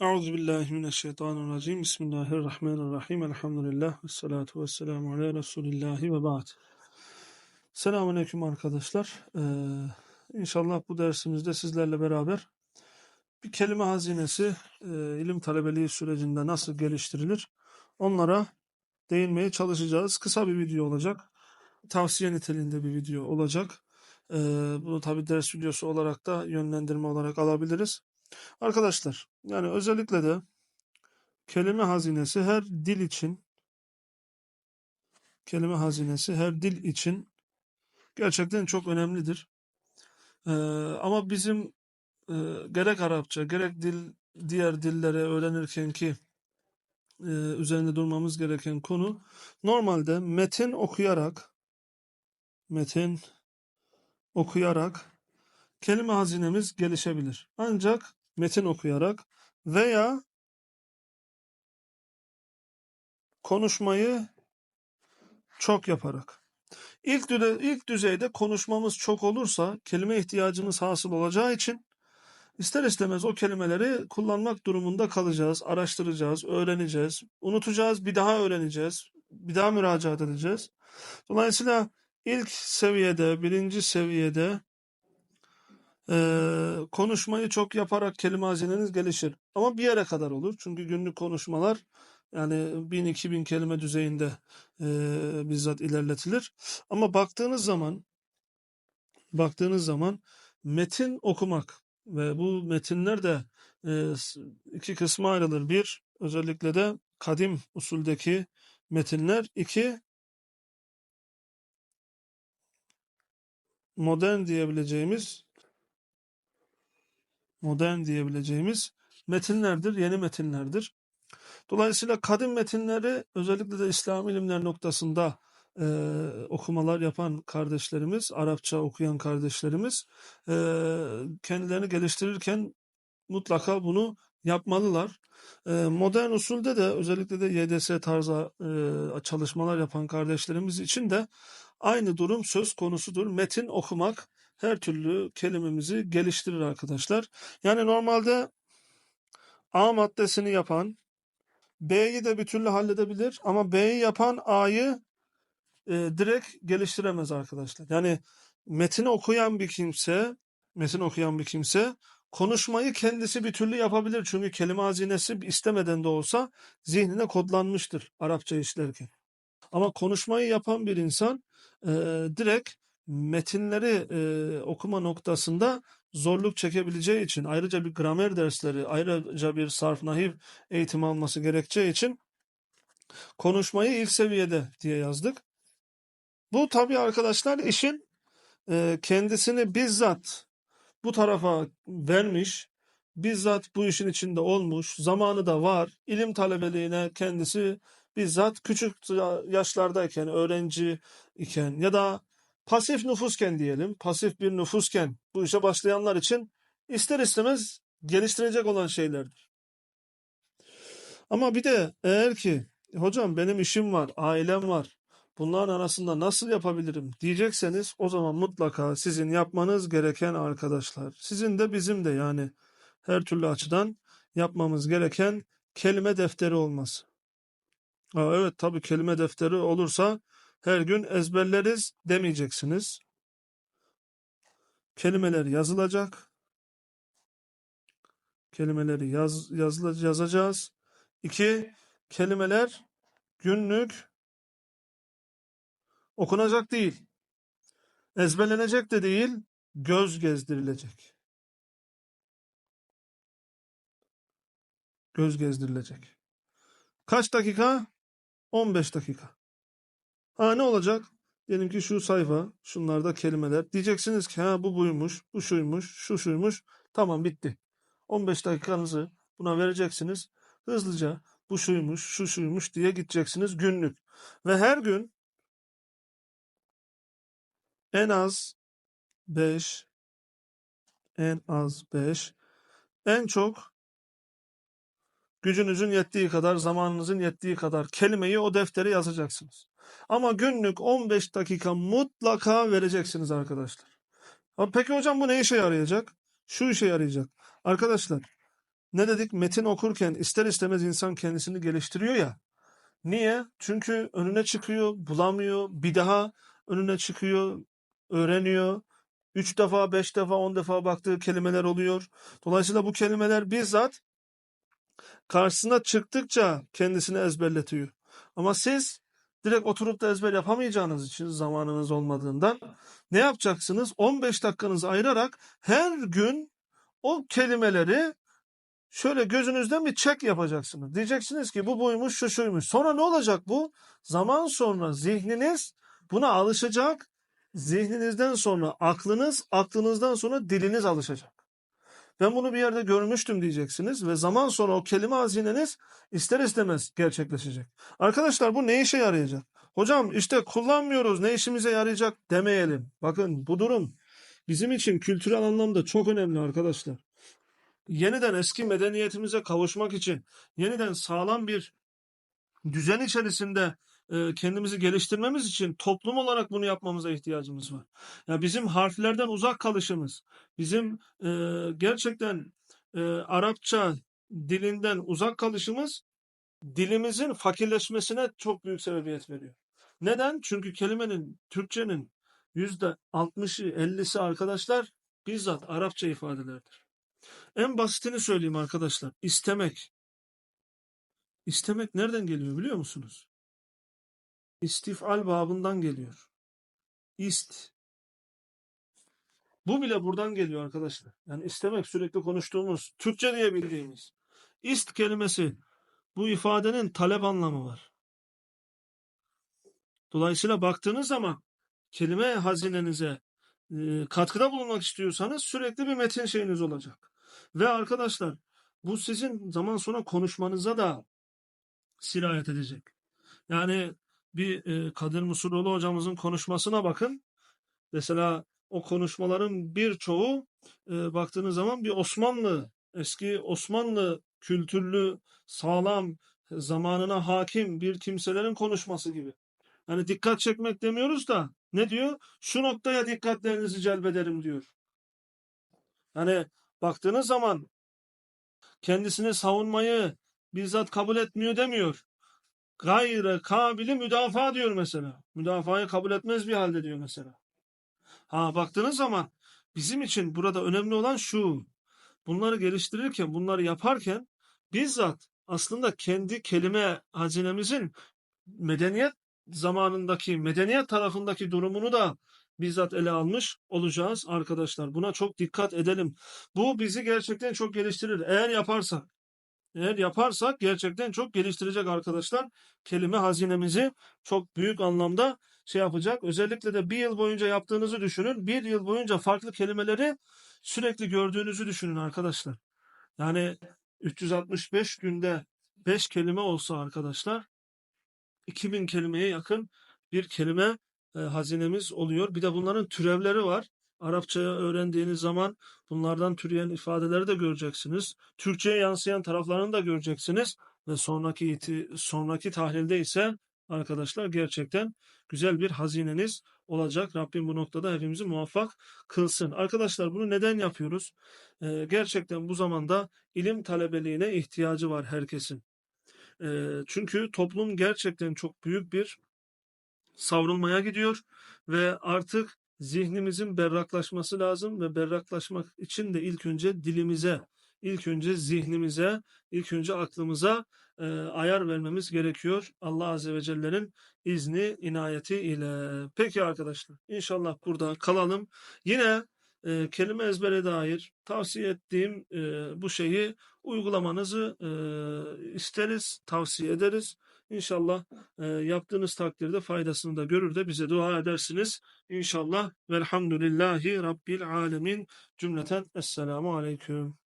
Euzu billahi mineşşeytanirracim. Bismillahirrahmanirrahim. Elhamdülillah ve salatu vesselamu ala Resulillahi ve ba'd. Selamünaleyküm arkadaşlar. Ee, inşallah bu dersimizde sizlerle beraber bir kelime hazinesi e, ilim talebeliği sürecinde nasıl geliştirilir onlara değinmeye çalışacağız. Kısa bir video olacak. Tavsiye niteliğinde bir video olacak. Ee, bunu tabi ders videosu olarak da yönlendirme olarak alabiliriz. Arkadaşlar yani özellikle de kelime hazinesi her dil için kelime hazinesi her dil için gerçekten çok önemlidir. Ee, ama bizim e, gerek Arapça gerek dil diğer dillere öğrenirken ki e, üzerinde durmamız gereken konu normalde metin okuyarak metin okuyarak kelime hazinemiz gelişebilir. Ancak metin okuyarak veya konuşmayı çok yaparak. İlk, düde, ilk düzeyde konuşmamız çok olursa kelime ihtiyacımız hasıl olacağı için ister istemez o kelimeleri kullanmak durumunda kalacağız, araştıracağız, öğreneceğiz, unutacağız, bir daha öğreneceğiz, bir daha müracaat edeceğiz. Dolayısıyla ilk seviyede, birinci seviyede ee, konuşmayı çok yaparak kelime hazineniz gelişir. Ama bir yere kadar olur. Çünkü günlük konuşmalar yani 1000-2000 kelime düzeyinde e, bizzat ilerletilir. Ama baktığınız zaman baktığınız zaman metin okumak ve bu metinler de e, iki kısma ayrılır. Bir, özellikle de kadim usuldeki metinler. iki modern diyebileceğimiz modern diyebileceğimiz metinlerdir, yeni metinlerdir. Dolayısıyla kadim metinleri özellikle de İslam ilimler noktasında e, okumalar yapan kardeşlerimiz, Arapça okuyan kardeşlerimiz e, kendilerini geliştirirken mutlaka bunu yapmalılar. E, modern usulde de özellikle de YDS tarzı e, çalışmalar yapan kardeşlerimiz için de aynı durum söz konusudur. Metin okumak her türlü kelimemizi geliştirir arkadaşlar. Yani normalde A maddesini yapan B'yi de bir türlü halledebilir ama B'yi yapan A'yı e, direkt geliştiremez arkadaşlar. Yani metini okuyan bir kimse, metin okuyan bir kimse konuşmayı kendisi bir türlü yapabilir. Çünkü kelime hazinesi istemeden de olsa zihnine kodlanmıştır Arapça işlerken. Ama konuşmayı yapan bir insan e, direkt metinleri e, okuma noktasında zorluk çekebileceği için ayrıca bir gramer dersleri, ayrıca bir sarf nahiv eğitimi alması gerekeceği için konuşmayı ilk seviyede diye yazdık. Bu tabii arkadaşlar işin e, kendisini bizzat bu tarafa vermiş, bizzat bu işin içinde olmuş, zamanı da var, ilim talebeliğine kendisi bizzat küçük yaşlardayken, öğrenci iken ya da pasif nüfusken diyelim, pasif bir nüfusken bu işe başlayanlar için ister istemez geliştirecek olan şeylerdir. Ama bir de eğer ki hocam benim işim var, ailem var, bunların arasında nasıl yapabilirim diyecekseniz o zaman mutlaka sizin yapmanız gereken arkadaşlar, sizin de bizim de yani her türlü açıdan yapmamız gereken kelime defteri olması. Aa, evet tabii kelime defteri olursa her gün ezberleriz demeyeceksiniz. Kelimeler yazılacak. Kelimeleri yaz, yazla, yazacağız. İki, kelimeler günlük okunacak değil. Ezberlenecek de değil, göz gezdirilecek. Göz gezdirilecek. Kaç dakika? 15 dakika. Ha ne olacak? Diyelim ki şu sayfa, şunlarda kelimeler. Diyeceksiniz ki ha bu buymuş, bu şuymuş, şu şuymuş. Tamam bitti. 15 dakikanızı buna vereceksiniz. Hızlıca bu şuymuş, şu şuymuş diye gideceksiniz günlük. Ve her gün en az 5 en az 5 en çok gücünüzün yettiği kadar, zamanınızın yettiği kadar kelimeyi o deftere yazacaksınız. Ama günlük 15 dakika mutlaka vereceksiniz arkadaşlar. Peki hocam bu ne işe yarayacak? Şu işe yarayacak. Arkadaşlar ne dedik? Metin okurken ister istemez insan kendisini geliştiriyor ya. Niye? Çünkü önüne çıkıyor, bulamıyor, bir daha önüne çıkıyor, öğreniyor. Üç defa, beş defa, on defa baktığı kelimeler oluyor. Dolayısıyla bu kelimeler bizzat karşısına çıktıkça kendisini ezberletiyor. Ama siz direkt oturup da ezber yapamayacağınız için zamanınız olmadığından ne yapacaksınız? 15 dakikanızı ayırarak her gün o kelimeleri şöyle gözünüzden bir çek yapacaksınız. Diyeceksiniz ki bu buymuş, şu şuymuş. Sonra ne olacak bu? Zaman sonra zihniniz buna alışacak. Zihninizden sonra aklınız, aklınızdan sonra diliniz alışacak. Ben bunu bir yerde görmüştüm diyeceksiniz ve zaman sonra o kelime hazineniz ister istemez gerçekleşecek. Arkadaşlar bu ne işe yarayacak? Hocam işte kullanmıyoruz ne işimize yarayacak demeyelim. Bakın bu durum bizim için kültürel anlamda çok önemli arkadaşlar. Yeniden eski medeniyetimize kavuşmak için yeniden sağlam bir düzen içerisinde kendimizi geliştirmemiz için toplum olarak bunu yapmamıza ihtiyacımız var. Ya bizim harflerden uzak kalışımız, bizim e, gerçekten e, Arapça dilinden uzak kalışımız dilimizin fakirleşmesine çok büyük sebebiyet veriyor. Neden? Çünkü kelimenin, Türkçenin yüzde 60'ı, 50'si arkadaşlar bizzat Arapça ifadelerdir. En basitini söyleyeyim arkadaşlar. İstemek. İstemek nereden geliyor biliyor musunuz? İstifal babından geliyor. İst. Bu bile buradan geliyor arkadaşlar. Yani istemek sürekli konuştuğumuz, Türkçe diye bildiğimiz. İst kelimesi bu ifadenin talep anlamı var. Dolayısıyla baktığınız zaman kelime hazinenize e, katkıda bulunmak istiyorsanız sürekli bir metin şeyiniz olacak. Ve arkadaşlar bu sizin zaman sonra konuşmanıza da sirayet edecek. Yani bir e, Kadir Musuroğlu hocamızın konuşmasına bakın. Mesela o konuşmaların birçoğu e, baktığınız zaman bir Osmanlı, eski Osmanlı kültürlü, sağlam, zamanına hakim bir kimselerin konuşması gibi. Hani dikkat çekmek demiyoruz da ne diyor? Şu noktaya dikkatlerinizi celbederim diyor. Hani baktığınız zaman kendisini savunmayı bizzat kabul etmiyor demiyor. Gayrı kabili müdafaa diyor mesela. Müdafayı kabul etmez bir halde diyor mesela. Ha baktığınız zaman bizim için burada önemli olan şu. Bunları geliştirirken, bunları yaparken bizzat aslında kendi kelime hazinemizin medeniyet zamanındaki, medeniyet tarafındaki durumunu da bizzat ele almış olacağız arkadaşlar. Buna çok dikkat edelim. Bu bizi gerçekten çok geliştirir. Eğer yaparsak, eğer yaparsak gerçekten çok geliştirecek arkadaşlar. Kelime hazinemizi çok büyük anlamda şey yapacak. Özellikle de bir yıl boyunca yaptığınızı düşünün. Bir yıl boyunca farklı kelimeleri sürekli gördüğünüzü düşünün arkadaşlar. Yani 365 günde 5 kelime olsa arkadaşlar 2000 kelimeye yakın bir kelime e, hazinemiz oluyor. Bir de bunların türevleri var. Arapçaya öğrendiğiniz zaman bunlardan türeyen ifadeleri de göreceksiniz. Türkçe'ye yansıyan taraflarını da göreceksiniz ve sonraki iti, sonraki tahlilde ise arkadaşlar gerçekten güzel bir hazineniz olacak. Rabbim bu noktada hepimizi muvaffak kılsın. Arkadaşlar bunu neden yapıyoruz? Ee, gerçekten bu zamanda ilim talebeliğine ihtiyacı var herkesin. Ee, çünkü toplum gerçekten çok büyük bir savrulmaya gidiyor ve artık zihnimizin berraklaşması lazım ve berraklaşmak için de ilk önce dilimize, ilk önce zihnimize, ilk önce aklımıza e, ayar vermemiz gerekiyor. Allah Azze ve Celle'nin izni, inayeti ile. Peki arkadaşlar inşallah burada kalalım. Yine e, kelime ezbere dair tavsiye ettiğim e, bu şeyi uygulamanızı e, isteriz, tavsiye ederiz. İnşallah e, yaptığınız takdirde faydasını da görür de bize dua edersiniz. İnşallah velhamdülillahi rabbil alemin cümleten esselamu aleyküm.